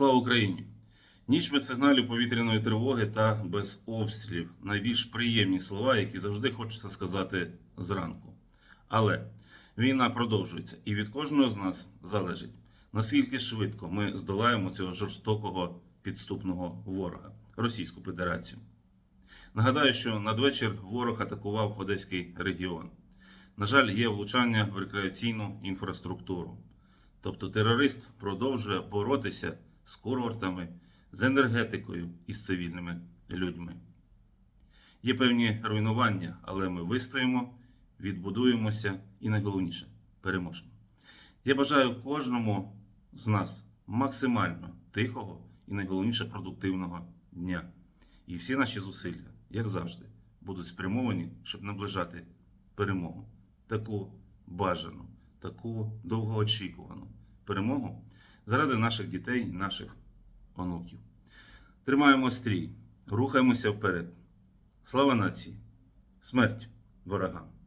Слава Україні! Ніч без сигналів повітряної тривоги та без обстрілів. Найбільш приємні слова, які завжди хочеться сказати зранку. Але війна продовжується, і від кожного з нас залежить, наскільки швидко ми здолаємо цього жорстокого підступного ворога Російську Федерацію. Нагадаю, що надвечір ворог атакував Одеський регіон. На жаль, є влучання в рекреаційну інфраструктуру. Тобто терорист продовжує боротися з курортами, з енергетикою і з цивільними людьми. Є певні руйнування, але ми вистоїмо, відбудуємося і найголовніше переможемо. Я бажаю кожному з нас максимально тихого і найголовніше продуктивного дня. І всі наші зусилля, як завжди, будуть спрямовані, щоб наближати перемогу, таку бажану, таку довгоочікувану перемогу заради наших дітей наших онуків. Тримаємо стрій, рухаємося вперед. Слава нації! Смерть ворогам!